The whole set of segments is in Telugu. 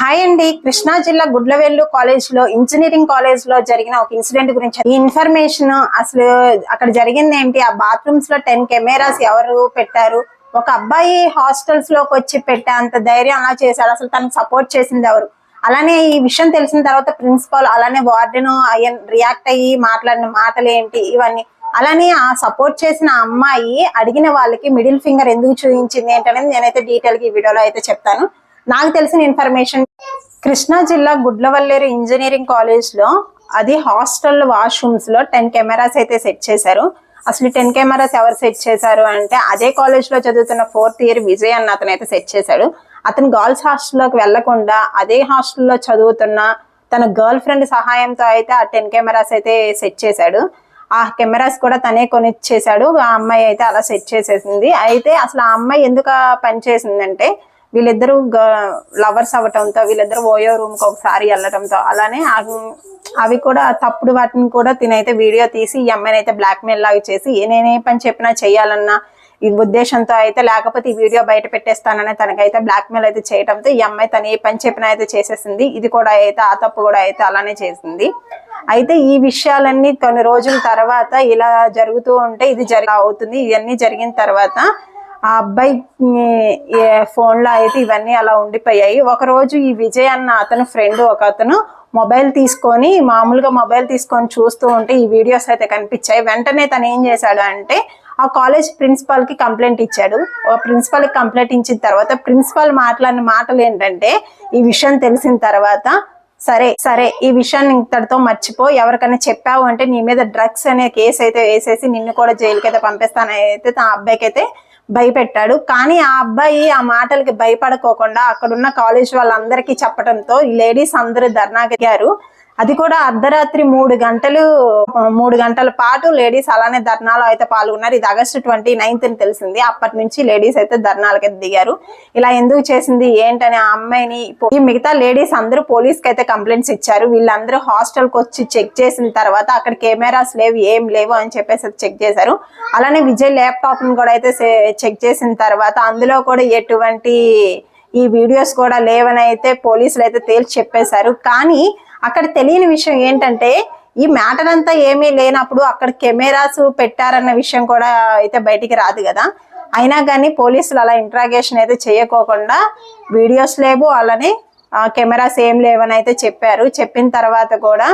హాయ్ అండి. కృష్ణా జిల్లా గుడ్లవెల్లు కాలేజ్లో ఇంజనీరింగ్ కాలేజ్లో జరిగిన ఒక ఇన్సిడెంట్ గురించి ఈ ఇన్ఫర్మేషన్ అసలు అక్కడ జరిగింది ఏంటి? ఆ బాత్రూమ్స్లో టెన్ కెమెరాస్ ఎవరు పెట్టారు? ఒక అబ్బాయి హాస్టల్స్లోకి వచ్చి పెట్టే అంత ధైర్యం అలా చేశాడు అసలు తనకు సపోర్ట్ చేసింది ఎవరు? అలానే ఈ విషయం తెలిసిన తర్వాత ప్రిన్సిపాల్ అలానే వార్డెన్ రియాక్ట్ అయ్యి మాట్లాడిన మాటలు ఏంటి? ఇవన్నీ. అలానే ఆ సపోర్ట్ చేసిన అమ్మాయి అడిగిన వాళ్ళకి మిడిల్ ఫింగర్ ఎందుకు చూపించింది ఏంటనేది నేనైతే డీటెయిల్గా ఈ వీడియోలో అయితే చెప్తాను. నాకు తెలిసిన ఇన్ఫర్మేషన్ కృష్ణా జిల్లా గుడ్లవల్లేరు ఇంజనీరింగ్ కాలేజ్లో అది హాస్టల్ వాష్రూమ్స్లో టెన్ కెమెరాస్ అయితే సెట్ చేశారు. అసలు టెన్ కెమెరాస్ ఎవరు సెట్ చేశారు అంటే అదే కాలేజ్లో చదువుతున్న ఫోర్త్ ఇయర్ విజయ్ అన్న అతను అయితే సెట్ చేశాడు. అతను గర్ల్స్ హాస్టల్లోకి వెళ్ళకుండా అదే హాస్టల్లో చదువుతున్న తన గర్ల్ ఫ్రెండ్ సహాయంతో అయితే ఆ టెన్ కెమెరాస్ అయితే సెట్ చేశాడు. ఆ కెమెరాస్ కూడా తనే కొనిచ్చేసాడు ఆ అమ్మాయి అయితే అలా సెట్ చేసేసింది. అయితే అసలు ఆ అమ్మాయి ఎందుకు పనిచేసిందంటే పని చేసిందంటే వీళ్ళిద్దరూ లవర్స్ అవ్వటంతో వీళ్ళిద్దరు ఓయో రూమ్కి ఒకసారి వెళ్ళటంతో అలానే అవి కూడా తప్పుడు వాటిని కూడా తినైతే వీడియో తీసి ఈ అమ్మాయిని అయితే బ్లాక్మెయిల్ లాగా చేసి ఏ నేనే పని చెప్పినా చేయాలన్నా ఈ ఉద్దేశంతో అయితే లేకపోతే ఈ వీడియో బయట పెట్టేస్తానని తనకైతే బ్లాక్మెయిల్ అయితే చేయడంతో ఈ అమ్మాయి తను ఏ పని చెప్పినా అయితే చేసేసింది. ఇది కూడా అయితే ఆ తప్పు కూడా అయితే అలానే చేసింది. అయితే ఈ విషయాలన్నీ కొన్ని రోజుల తర్వాత ఇలా జరుగుతూ ఉంటే ఇది జరి అవుతుంది. ఇవన్నీ జరిగిన తర్వాత ఆ అబ్బాయి ఫోన్లో అయితే ఇవన్నీ అలా ఉండిపోయాయి. ఒకరోజు ఈ విజయ్ అన్న అతను ఫ్రెండ్ ఒక అతను మొబైల్ తీసుకొని మామూలుగా మొబైల్ తీసుకొని చూస్తూ ఉంటే ఈ వీడియోస్ అయితే కనిపించాయి. వెంటనే తను ఏం చేశాడు అంటే ఆ కాలేజ్ ప్రిన్సిపాల్కి కంప్లైంట్ ఇచ్చాడు. ఆ ప్రిన్సిపాల్కి కంప్లైంట్ ఇచ్చిన తర్వాత ప్రిన్సిపాల్ మాట్లాడిన మాటలు ఏంటంటే ఈ విషయం తెలిసిన తర్వాత సరే సరే ఈ విషయాన్ని ఇంతటితో మర్చిపో. ఎవరికైనా చెప్పావు అంటే నీ మీద డ్రగ్స్ అనే కేసు అయితే వేసేసి నిన్ను కూడా జైలుకి అయితే పంపిస్తానని అయితే అబ్బాయికి అయితే భయపెట్టాడు. కానీ ఆ అబ్బాయి ఆ మాటలకి భయపడుకోకుండా అక్కడున్న కాలేజ్ వాళ్ళందరికీ చెప్పడంతో ఈ లేడీస్ అందరూ ధర్నాగారు అది కూడా అర్ధరాత్రి మూడు గంటలు మూడు గంటల పాటు లేడీస్ అలానే ధర్నాలో అయితే పాల్గొన్నారు. ఇది ఆగస్టు ట్వంటీ నైన్త్ అని తెలిసింది. అప్పటి నుంచి లేడీస్ అయితే ధర్నాలకి దిగారు. ఇలా ఎందుకు చేసింది ఏంటని ఆ అమ్మాయిని ఈ మిగతా లేడీస్ అందరూ పోలీస్కి అయితే కంప్లైంట్స్ ఇచ్చారు. వీళ్ళందరూ హాస్టల్కి వచ్చి చెక్ చేసిన తర్వాత అక్కడ కెమెరాస్ లేవు ఏం లేవు అని చెప్పేసి చెక్ చేశారు. అలానే విజయ్ ల్యాప్టాప్ని కూడా అయితే చెక్ చేసిన తర్వాత అందులో కూడా ఎటువంటి ఈ వీడియోస్ కూడా లేవని అయితే పోలీసులు అయితే తేల్చి చెప్పేశారు. కానీ అక్కడ తెలియని విషయం ఏంటంటే ఈ మ్యాటర్ అంతా ఏమీ లేనప్పుడు అక్కడ కెమెరాస్ పెట్టారన్న విషయం కూడా అయితే బయటికి రాదు కదా. అయినా కానీ పోలీసులు అలా ఇంట్రాగేషన్ అయితే చేయకోకుండా వీడియోస్ లేవు అలానే కెమెరాస్ ఏం లేవని అయితే చెప్పారు. చెప్పిన తర్వాత కూడా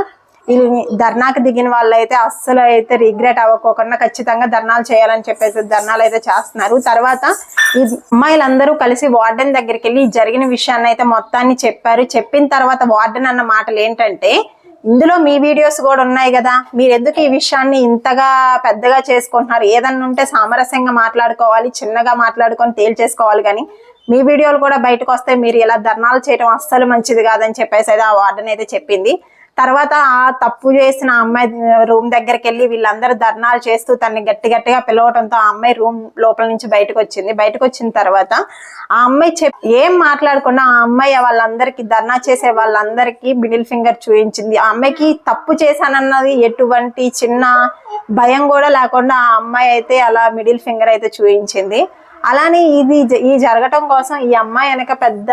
ఈ ధర్నాకు దిగిన వాళ్ళు అయితే అస్సలు అయితే రిగ్రెట్ అవ్వకోకుండా ఖచ్చితంగా ధర్నాలు చేయాలని చెప్పేసి ధర్నాలు అయితే చేస్తున్నారు. తర్వాత ఈ అమ్మాయిలందరూ కలిసి వార్డెన్ దగ్గరికి వెళ్ళి జరిగిన విషయాన్ని అయితే మొత్తాన్ని చెప్పారు. చెప్పిన తర్వాత వార్డెన్ అన్న మాటలు ఏంటంటే ఇందులో మీ వీడియోస్ కూడా ఉన్నాయి కదా మీరు ఎందుకు ఈ విషయాన్ని ఇంతగా పెద్దగా చేసుకుంటున్నారు? ఏదన్నా ఉంటే సామరస్యంగా మాట్లాడుకోవాలి చిన్నగా మాట్లాడుకొని తేల్చేసుకోవాలి కానీ మీ వీడియోలు కూడా బయటకు వస్తే మీరు ఇలా ధర్నాలు చేయడం అస్సలు మంచిది కాదని చెప్పేసి అయితే ఆ వార్డెన్ అయితే చెప్పింది. తర్వాత ఆ తప్పు చేసిన అమ్మాయి రూమ్ దగ్గరికి వెళ్ళి వీళ్ళందరూ ధర్నాలు చేస్తూ తన్ని గట్టి గట్టిగా పిలవడంతో ఆ అమ్మాయి రూమ్ లోపల నుంచి బయటకు వచ్చింది బయటకు వచ్చిన తర్వాత ఆ అమ్మాయి చెప్ ఏం మాట్లాడకుండా ఆ అమ్మాయి వాళ్ళందరికీ ధర్నా చేసే వాళ్ళందరికీ మిడిల్ ఫింగర్ చూపించింది. ఆ అమ్మాయికి తప్పు చేశానన్నది ఎటువంటి చిన్న భయం కూడా లేకుండా ఆ అమ్మాయి అయితే అలా మిడిల్ ఫింగర్ అయితే చూపించింది. అలానే ఇది ఈ జరగటం కోసం ఈ అమ్మాయి వెనక పెద్ద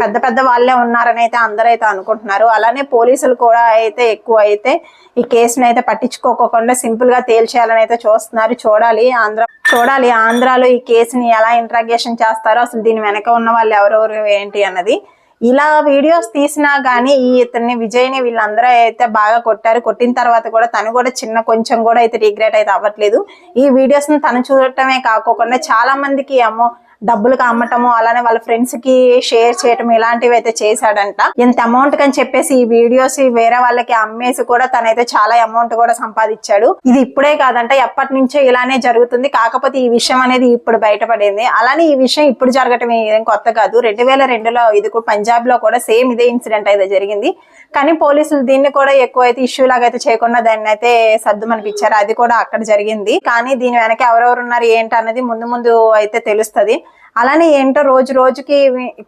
పెద్ద పెద్ద వాళ్ళే ఉన్నారని అయితే అందరూ అయితే అనుకుంటున్నారు. అలానే పోలీసులు కూడా అయితే ఎక్కువ అయితే ఈ కేసుని అయితే పట్టించుకోకుండా సింపుల్గా తేల్చేయాలని అయితే చూస్తున్నారు. చూడాలి ఆంధ్ర చూడాలి ఆంధ్రాలో ఈ కేసుని ఎలా ఇంట్రాగేషన్ చేస్తారో అసలు దీని వెనక ఉన్న వాళ్ళు ఎవరెవరు ఏంటి అన్నది. ఇలా వీడియోస్ తీసినా గానీ ఈ ఇతన్ని విజయ్ని వీళ్ళందరూ అయితే బాగా కొట్టారు. కొట్టిన తర్వాత కూడా తను కూడా చిన్న కొంచెం కూడా అయితే రిగ్రెట్ అయితే అవ్వట్లేదు. ఈ వీడియోస్ని తను చూడటమే కాకోకుండా చాలా మందికి అమ్మో డబ్బులకు అమ్మటము అలానే వాళ్ళ ఫ్రెండ్స్కి షేర్ చేయటం ఇలాంటివి అయితే చేశాడంట. ఎంత అమౌంట్ కని చెప్పేసి ఈ వీడియోస్ వేరే వాళ్ళకి అమ్మేసి కూడా తనైతే చాలా అమౌంట్ కూడా సంపాదించాడు. ఇది ఇప్పుడే కాదంట ఎప్పటి నుంచో ఇలానే జరుగుతుంది. కాకపోతే ఈ విషయం అనేది ఇప్పుడు బయటపడింది. అలానే ఈ విషయం ఇప్పుడు జరగటం ఏం కొత్త కాదు. రెండు వేల రెండులో ఇది కూడా పంజాబ్లో కూడా సేమ్ ఇదే ఇన్సిడెంట్ అయితే జరిగింది. కానీ పోలీసులు దీన్ని కూడా ఎక్కువ అయితే ఇష్యూ లాగా అయితే చేయకుండా దాన్ని అయితే సర్దు మనిపించారు అది కూడా అక్కడ జరిగింది. కానీ దీని వెనక ఎవరెవరు ఉన్నారు ఏంటి అన్నది ముందు ముందు అయితే తెలుస్తది. అలానే ఏంటో రోజు రోజుకి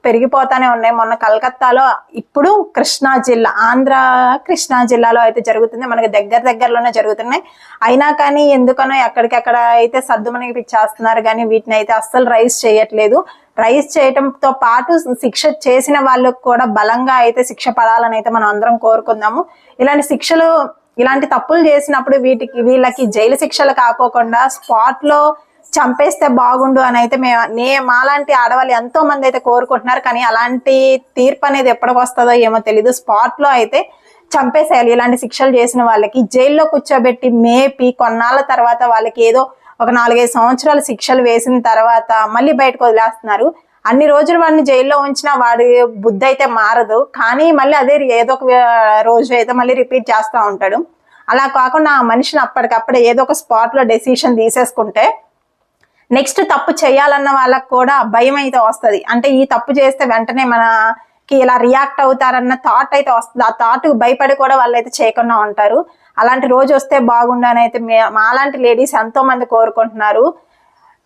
పెరిగిపోతానే ఉన్నాయి. మొన్న కలకత్తాలో ఇప్పుడు కృష్ణా జిల్లా ఆంధ్ర కృష్ణా జిల్లాలో అయితే జరుగుతుంది. మనకి దగ్గర దగ్గరలోనే జరుగుతున్నాయి. అయినా కానీ ఎందుకనో ఎక్కడికెక్కడ అయితే సర్దుమణికి పిచ్చేస్తున్నారు కానీ వీటిని అయితే అస్సలు రైస్ చేయట్లేదు. రైస్ చేయటంతో పాటు శిక్ష చేసిన వాళ్ళకు కూడా బలంగా అయితే శిక్ష పడాలని అయితే మనం అందరం కోరుకుందాము. ఇలాంటి శిక్షలు ఇలాంటి తప్పులు చేసినప్పుడు వీటికి వీళ్ళకి జైలు శిక్షలు కాకోకుండా స్పాట్లో చంపేస్తే బాగుండు అని అయితే మేము నే మాలాంటి ఆడవాళ్ళు ఎంతో మంది అయితే కోరుకుంటున్నారు కానీ అలాంటి తీర్పు అనేది ఎప్పటికి వస్తుందో ఏమో తెలీదు. స్పాట్లో అయితే చంపేసేయాలి. ఇలాంటి శిక్షలు చేసిన వాళ్ళకి జైల్లో కూర్చోబెట్టి మేపి కొన్నాళ్ళ తర్వాత వాళ్ళకి ఏదో ఒక నాలుగైదు సంవత్సరాలు శిక్షలు వేసిన తర్వాత మళ్ళీ బయటకు వదిలేస్తున్నారు. అన్ని రోజులు వాడిని జైల్లో ఉంచినా వాడి బుద్ధి అయితే మారదు. కానీ మళ్ళీ అదే ఏదో ఒక రోజు అయితే మళ్ళీ రిపీట్ చేస్తూ ఉంటాడు. అలా కాకుండా ఆ మనిషిని అప్పటికప్పుడే ఏదో ఒక స్పాట్లో డెసిషన్ తీసేసుకుంటే నెక్స్ట్ తప్పు చేయాలన్న వాళ్ళకు కూడా భయం అయితే వస్తుంది. అంటే ఈ తప్పు చేస్తే వెంటనే మనకి ఇలా రియాక్ట్ అవుతారన్న థాట్ అయితే వస్తుంది. ఆ థాట్ భయపడి కూడా వాళ్ళు అయితే చేయకుండా ఉంటారు. అలాంటి రోజు వస్తే బాగుండని అయితే మాలాంటి లేడీస్ ఎంతో మంది కోరుకుంటున్నారు.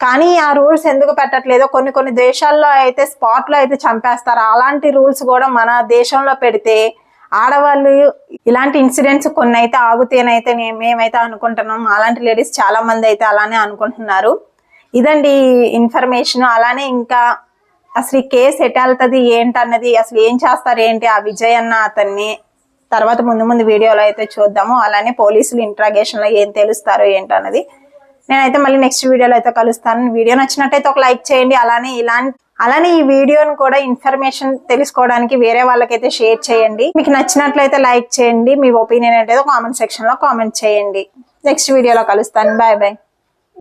కానీ ఆ రూల్స్ ఎందుకు పెట్టట్లేదో కొన్ని కొన్ని దేశాల్లో అయితే స్పాట్లో అయితే చంపేస్తారు. అలాంటి రూల్స్ కూడా మన దేశంలో పెడితే ఆడవాళ్ళు ఇలాంటి ఇన్సిడెంట్స్ కొన్ని అయితే ఆగుతేనైతే మేమైతే అనుకుంటున్నాం. అలాంటి లేడీస్ చాలా మంది అయితే అలానే అనుకుంటున్నారు. ఇదండి ఇన్ఫర్మేషన్. అలానే ఇంకా అసలు ఈ కేసు ఎటు వెళ్తుంది ఏంటన్నది అసలు ఏం చేస్తారు ఏంటి ఆ విజయ్ అన్న అతన్ని తర్వాత ముందు ముందు వీడియోలో అయితే చూద్దాము. అలానే పోలీసులు ఇంట్రాగేషన్లో ఏం తెలుస్తారో ఏంటన్నది నేనైతే మళ్ళీ నెక్స్ట్ వీడియోలో అయితే కలుస్తాను. వీడియో నచ్చినట్టయితే ఒక లైక్ చేయండి. అలానే ఇలాంటి అలానే ఈ వీడియోను కూడా ఇన్ఫర్మేషన్ తెలుసుకోవడానికి వేరే వాళ్ళకైతే షేర్ చేయండి. మీకు నచ్చినట్లయితే లైక్ చేయండి. మీ ఒపీనియన్ ఏంటో కామెంట్ సెక్షన్లో కామెంట్ చేయండి. నెక్స్ట్ వీడియోలో కలుస్తాను. Bye bye